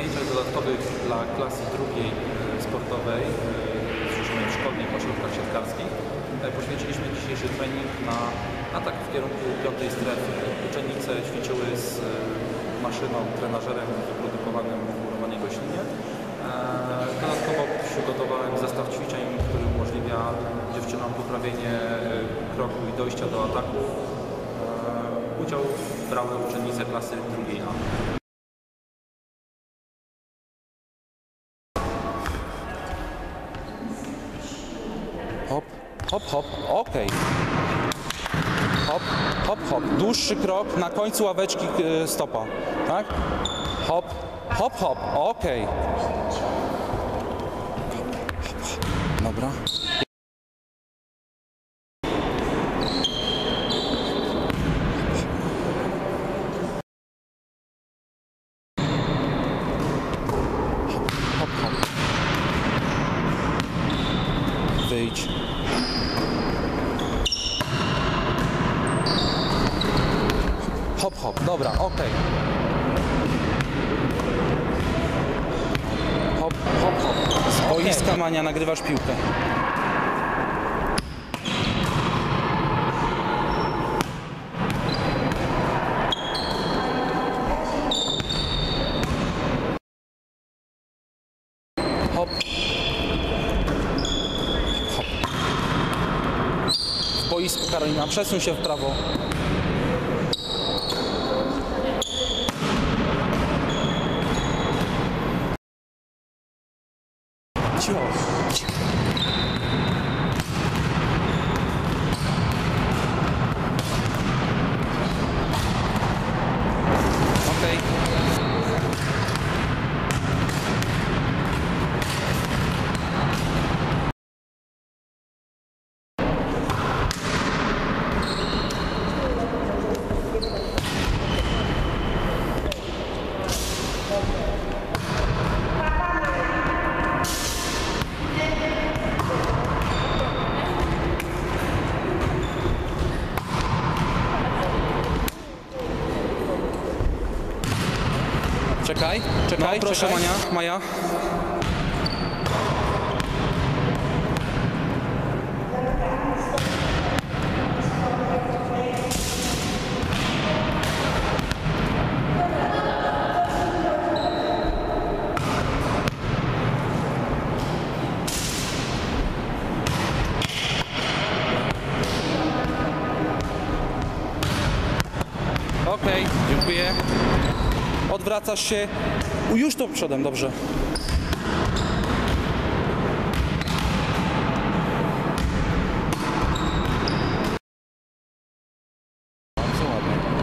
zajęciach dodatkowych dla klasy drugiej e, sportowej z drużyny szkolnych w ośrodkach siatkarskich e, poświęciliśmy dzisiejszy trening na atak w kierunku piątej strefy. Uczennice ćwiczyły z e, maszyną, trenażerem wyprodukowanym w Murowanie Goślinie. Dodatkowo przygotowałem zestaw ćwiczeń, który umożliwia dziewczynom poprawienie kroku i dojścia do ataku. Udział brały uczennice klasy drugiej A. Hop, hop, hop, okej. Hop, hop, hop. Dłuższy krok na końcu ławeczki y, stopa, tak? Hop, hop, hop, okej. Dobra. Hop, hop. Wyjdź. Hop, dobra, okej. Hop, hop, hop. Z boiska Mania nagrywasz piłkę. Hop. Hop. W boisku Karolina, przesuń się w prawo. job. Czekaj, czekaj, no, proszę czekaj. Mania, Maja. Okej, dziękuję. Odwracasz się. Już to przodem, dobrze.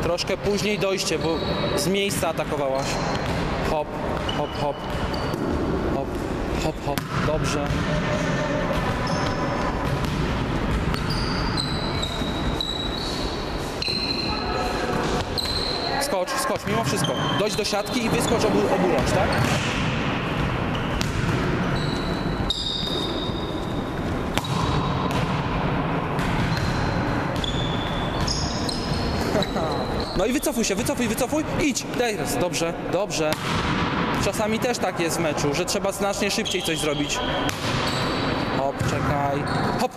Troszkę później dojście, bo z miejsca atakowałaś. Hop, hop, hop. Hop, hop, hop. Dobrze. Skocz, skocz, mimo wszystko. Dojdź do siatki i wyskocz obu, oburącz, tak? No i wycofuj się, wycofuj, wycofuj, idź, teraz, dobrze, dobrze. Czasami też tak jest w meczu, że trzeba znacznie szybciej coś zrobić. Hop, czekaj. Hop,